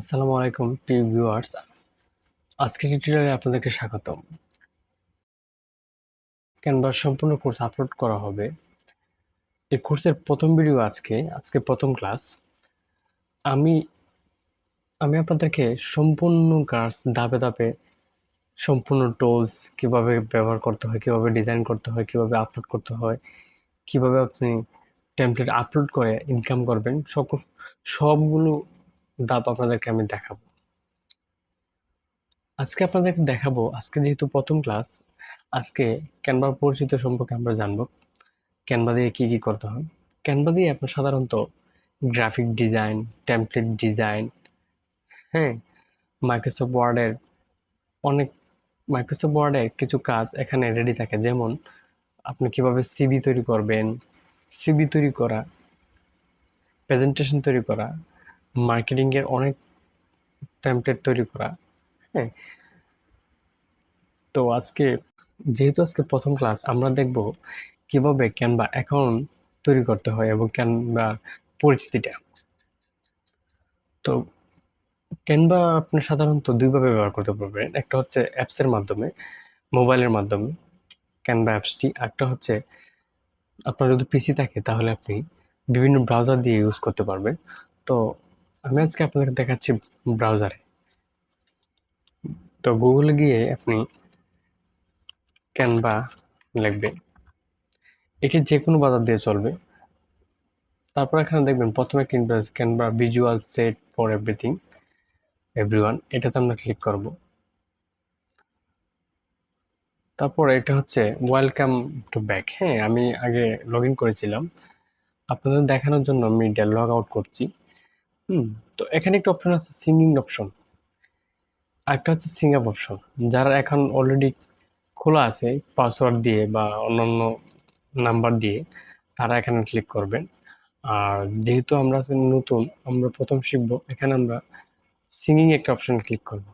আসসালামু আলাইকুম প্রিয় ভিউয়ার্স। আজকের টিউটোরিয়ালে আপনাদেরকে স্বাগতম। ক্যানভার সম্পূর্ণ কোর্স আপলোড করা হবে। এই কোর্সের প্রথম ভিডিও আজকে আজকে প্রথম ক্লাস আমি আমি আপনাদেরকে সম্পূর্ণ কাজ ধাপে ধাপে সম্পূর্ণ টুলস কীভাবে ব্যবহার করতে হয়, কীভাবে ডিজাইন করতে হয়, কীভাবে আপলোড করতে হয়, কীভাবে আপনি টেমপ্লেট আপলোড করে ইনকাম করবেন সব সবগুলো ধাপ আপনাদেরকে আমি দেখাবো। আজকে আপনাদেরকে দেখাবো, আজকে যেহেতু প্রথম ক্লাস, আজকে ক্যানভার পরিচিত সম্পর্কে আমরা জানব ক্যানভা দিয়ে কী কী করতে হয়। ক্যানভা দিয়ে আপনার সাধারণত গ্রাফিক ডিজাইন টেমপ্লেট ডিজাইন হ্যাঁ মাইক্রোসফট ওয়ার্ডের অনেক মাইক্রোসফট ওয়ার্ডের কিছু কাজ এখানে রেডি থাকে। যেমন, আপনি কীভাবে সিবি তৈরি করবেন সিবি তৈরি করা প্রেজেন্টেশন তৈরি করা মার্কেটিংয়ের অনেক টেমপ্লেট তৈরি করা হ্যাঁ? তো আজকে, যেহেতু আজকে প্রথম ক্লাস আমরা দেখব কীভাবে ক্যানভা অ্যাকাউন্ট তৈরি করতে হয় এবং ক্যানভা পরিচিতিটা তো ক্যানভা আপনি সাধারণত দুইভাবে ব্যবহার করতে পারবেন, একটা হচ্ছে অ্যাপসের মাধ্যমে মোবাইলের মাধ্যমে ক্যানভা অ্যাপসটি একটা হচ্ছে আপনার যদি পিসি থাকে তাহলে আপনি বিভিন্ন ব্রাউজার দিয়ে ইউজ করতে পারবেন। তো আমি আজকে আপনাদেরকে দেখাচ্ছি ব্রাউজারে তো গুগলে গিয়ে আপনি ক্যানভা লিখবেন। এটি যে কোনো বাজার দিয়ে চলবে। তারপর এখানে দেখবেন প্রথমে একটা Canva visual set for everything everyone এটাতে আমরা ক্লিক করব। তারপর এটা হচ্ছে ওয়েলকাম টু ব্যাক হ্যাঁ আমি আগে লগ ইন করেছিলাম। আপনাদের দেখানোর জন্য আমি এটা লগ আউট করছি। হুম। তো এখানে একটা অপশন আছে সিঙ্গিং অপশন একটা হচ্ছে সিং আপ অপশন যারা এখন অলরেডি খোলা আছে পাসওয়ার্ড দিয়ে বা অন্যান্য নাম্বার দিয়ে, তারা এখানে ক্লিক করবেন। আর যেহেতু আমরা নতুন, আমরা প্রথম শিখব, এখানে আমরা সিঙ্গিং একটা অপশন ক্লিক করব।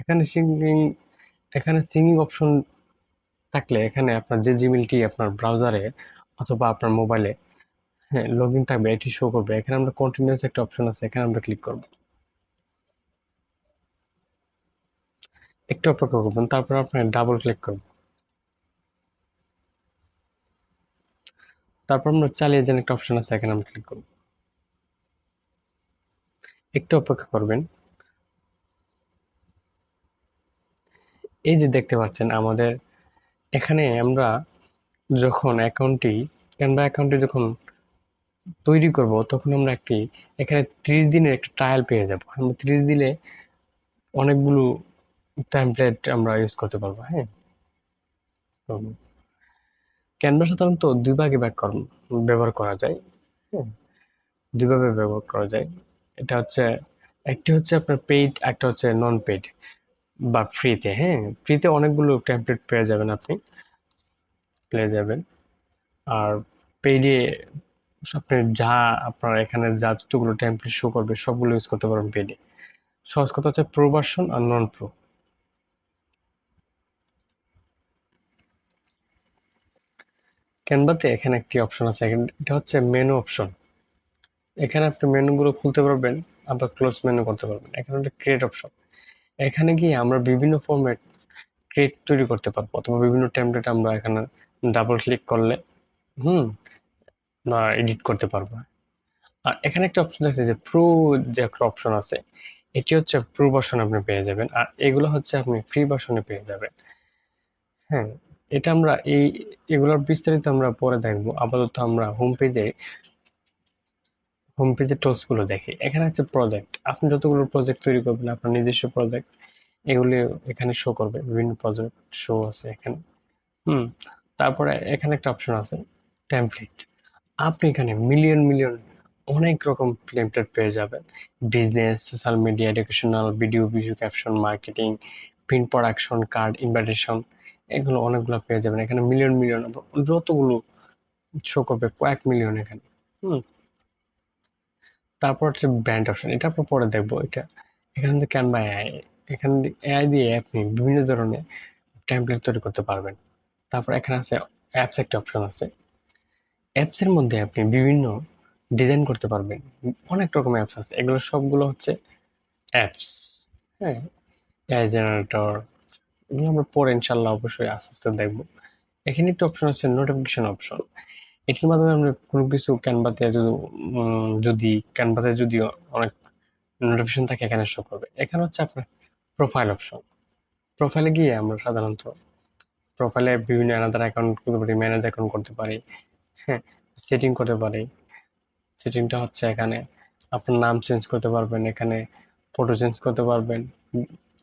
এখানে সিঙ্গিং এখানে সিঙ্গিং অপশন থাকলে এখানে আপনার যে জিমেলটি আপনার ব্রাউজারে অথবা আপনার মোবাইলে হ্যাঁ থাকবে, এটি শো করবে। এখানে আমরা কন্টিনিউয়াস একটা অপশন আছে, এখানে আমরা ক্লিক করব। একটু অপেক্ষা করবেন, তারপর আপনার ডাবল ক্লিক করব। তারপর আমরা চালিয়ে যান একটা অপশন আছে, এখানে আমরা ক্লিক করব। একটু অপেক্ষা করবেন। এই যে দেখতে পাচ্ছেন, আমাদের এখানে আমরা যখন অ্যাকাউন্টটি ক্যানভা অ্যাকাউন্টটি যখন তৈরি করব, তখন আমরা একটি, এখানে ত্রিশ দিনের একটা ট্রায়াল পেয়ে যাব। আমরা ত্রিশ দিনে অনেকগুলো টেমপ্লেট আমরা ইউজ করতে পারব হ্যাঁ? ক্যানভা সাধারণত দুই ভাগে ব্যাক ব্যবহার করা যায় হ্যাঁ? দুইভাবে ব্যবহার করা যায়। এটা হচ্ছে, একটি হচ্ছে আপনার পেইড একটা হচ্ছে নন পেইড বা ফ্রিতে হ্যাঁ? ফ্রিতে অনেকগুলো টেমপ্লেট পেয়ে যাবেন আপনি, পেয়ে যাবেন। আর পেইডে আপনি যা আপনার এখানে যা যতগুলো টেমপ্লেট শো করবে, সবগুলো ইউজ করতে পারবেন পেইডে। সহজ কথা হচ্ছে প্রো ভার্সন আর নন প্রো ক্যানভাতে এখানে একটি অপশন আছে এটা হচ্ছে মেনু অপশন এখানে আপনি মেনুগুলো খুলতে পারবেন, আবার ক্লোজ মেনু করতে পারবেন। এখানে একটা ক্রিয়েট অপশন এখানে গিয়ে আমরা বিভিন্ন ফরম্যাট ক্রিয়েট তৈরি করতে পারব, অথবা বিভিন্ন টেমপ্লেট আমরা এখানে ডাবল ক্লিক করলে, হুম না এডিট করতে পারব আর এখানে একটা অপশন আছে যে প্রো যে একটা অপশন আছে, এটি হচ্ছে প্রো ভার্সন আপনি পেয়ে যাবেন। আর এগুলো হচ্ছে আপনি ফ্রি ভার্সনে পেয়ে যাবেন। হ্যাঁ এটা আমরা এই, এগুলোর বিস্তারিত আমরা পরে দেখব। আপাতত আমরা হোম পেজে হোম পেজের টুলসগুলো দেখি। এখানে হচ্ছে প্রজেক্ট আপনি যতগুলো প্রজেক্ট তৈরি করবেন, আপনার নিজস্ব প্রজেক্ট এগুলি এখানে শো করবে। বিভিন্ন প্রজেক্ট শো আছে এখানে। হুম, তারপরে এখানে একটা অপশন আছে টেমপ্লেট আপনি এখানে মিলিয়ন মিলিয়ন অনেক রকম টেমপ্লেট পেয়ে যাবেন। Business social media educational video video caption marketing print production card invitation এগুলো অনেকগুলো পেয়ে যাবেন। এখানে মিলিয়ন মিলিয়ন যতগুলো শো করবে, কয়েক মিলিয়ন এখানে। হুম। তারপর হচ্ছে ব্র্যান্ড অপশন এটা আপনার পরে দেখব এটা। এখান থেকে ক্যানভা এআই এখান এআই দিয়ে আপনি বিভিন্ন ধরনের টেমপ্লেট তৈরি করতে পারবেন। তারপর এখানে আছে অ্যাপস একটা অপশন আছে। অ্যাপসের মধ্যে আপনি বিভিন্ন ডিজাইন করতে পারবেন। অনেক রকম অ্যাপস আছে। এগুলো সবগুলো হচ্ছে অ্যাপস হ্যাঁ? জেনারেটর এগুলো আমরা পরে ইনশাল্লাহ অবশ্যই আস্তে আস্তে দেখব। এখানে একটা অপশন আছে নোটিফিকেশন অপশন এটির মাধ্যমে আমরা কোনো কিছু ক্যানভাতে যদি যদি ক্যানভাতে যদি অনেক নোটিফিকেশন থাকে, এখানে শো করবে। এখানে হচ্ছে আপনার প্রোফাইল অপশন প্রোফাইলে গিয়ে আমরা সাধারণত প্রোফাইলে বিভিন্ন অ্যানাদার অ্যাকাউন্ট করতে পারি ম্যানেজ অ্যাকাউন্ট করতে পারি। হ্যাঁ সেটিং করতে পারি। সেটিংটা হচ্ছে এখানে। আপনার নাম চেঞ্জ করতে পারবেন, এখানে ফটো চেঞ্জ করতে পারবেন।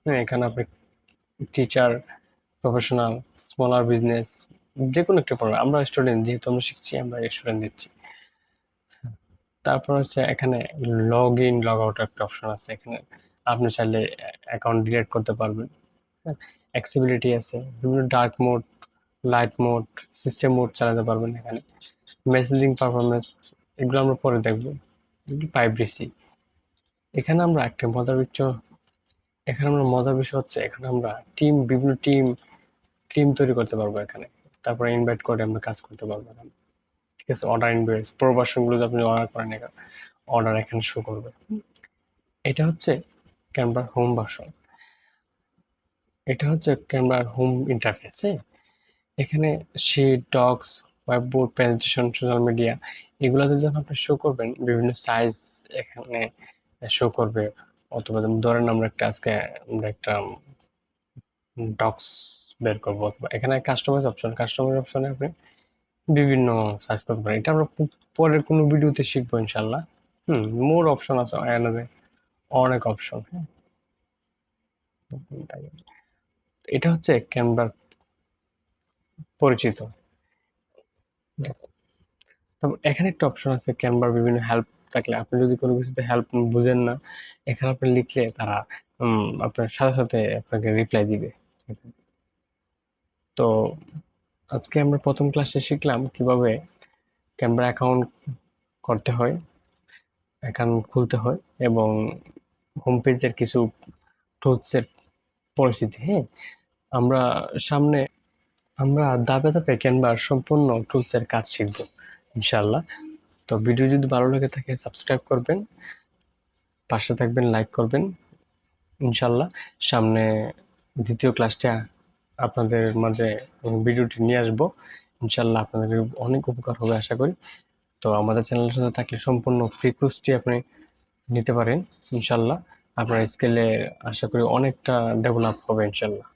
হ্যাঁ এখানে আপনি টিচার প্রফেশনাল স্মলার বিজনেস যে কোনো একটা পড়বে আমরা স্টুডেন্ট যেহেতু আমরা শিখছি, আমরা স্টুডেন্ট দিচ্ছি। তারপর হচ্ছে এখানে লগ ইন লগ আউট একটা অপশন আছে এখানে। আপনি চাইলে অ্যাকাউন্ট ডিলিট করতে পারবেন। অ্যাক্সিবিলিটি আছে। বিভিন্ন dark mode light mode system mode চালাতে পারবেন এখানে। মেসেজিং পারফরমেন্স এগুলো আমরা পরে দেখব। প্রাইভেসি এখানে আমরা একটা মজার বিষয়, এখানে আমরা মজার বিষয় হচ্ছে, এখানে আমরা টিম বিভিন্ন টিম টিম তৈরি করতে পারব এখানে। তারপরে ইনভাইট করে আমরা কাজ করতে পারব এখানে। ঠিক আছে অর্ডার ইনভয়েস প্রবাসনগুলো আপনি অর্ডার করেন এখানে অর্ডার এখানে শো করবে। এটা হচ্ছে ক্যানভার হোম ভার্সন এটা হচ্ছে ক্যানভার হোম ইন্টারফেস হ্যাঁ? এখানে sheet docs whiteboard presentation, social media এগুলোতে যখন আপনি শো করবেন, বিভিন্ন সাইজ এখানে শো করবে। অথবা ধরেন আমরা একটা, আজকে আমরা একটা ডক্স বের করব। অথবা এখানে কাস্টমাইজ অপশন কাস্টমাইজ অপশনে আপনি বিভিন্ন সাইজ করতে পারেন। এটা আমরা পরের কোনো ভিডিওতে শিখব ইনশাল্লাহ হুম মোর অপশন আছে এনাদের অনেক অপশন হ্যাঁ। এটা হচ্ছে ক্যানভার পরিচিত। এখানে একটা অপশন আছে ক্যানভার বিভিন্ন হেল্প থাকলে। আপনি যদি কোনো কিছুতে হেল্প বুঝেন না, এখানে আপনি লিখলে তারা আপনার সাথে সাথে আপনাকে রিপ্লাই দিবে। তো আজকে আমরা প্রথম ক্লাসে শিখলাম কীভাবে ক্যানভা অ্যাকাউন্ট করতে হয় অ্যাকাউন্ট খুলতে হয় এবং হোম পেজের কিছু টুলসের পরিস্থিতি হ্যাঁ? আমরা সামনে আমরা ধাপে ধাপে ক্যানভার সম্পূর্ণ টুলসের কাজ শিখব ইনশাল্লাহ তো ভিডিও যদি ভালো লেগে থাকে সাবস্ক্রাইব করবেন, পাশে থাকবেন লাইক করবেন ইনশাল্লাহ সামনে দ্বিতীয় ক্লাসটা আপনাদের মাঝে ভিডিওটি নিয়ে আসব ইনশাল্লাহ আপনাদের অনেক উপকার হবে, আশা করি। তো আমাদের চ্যানেলের সাথে থাকলে সম্পূর্ণ ফ্রি কোর্সটি আপনি নিতে পারেন ইনশাল্লাহ আপনার স্কেলে আশা করি অনেকটা ডেভেলপ হবে ইনশাল্লাহ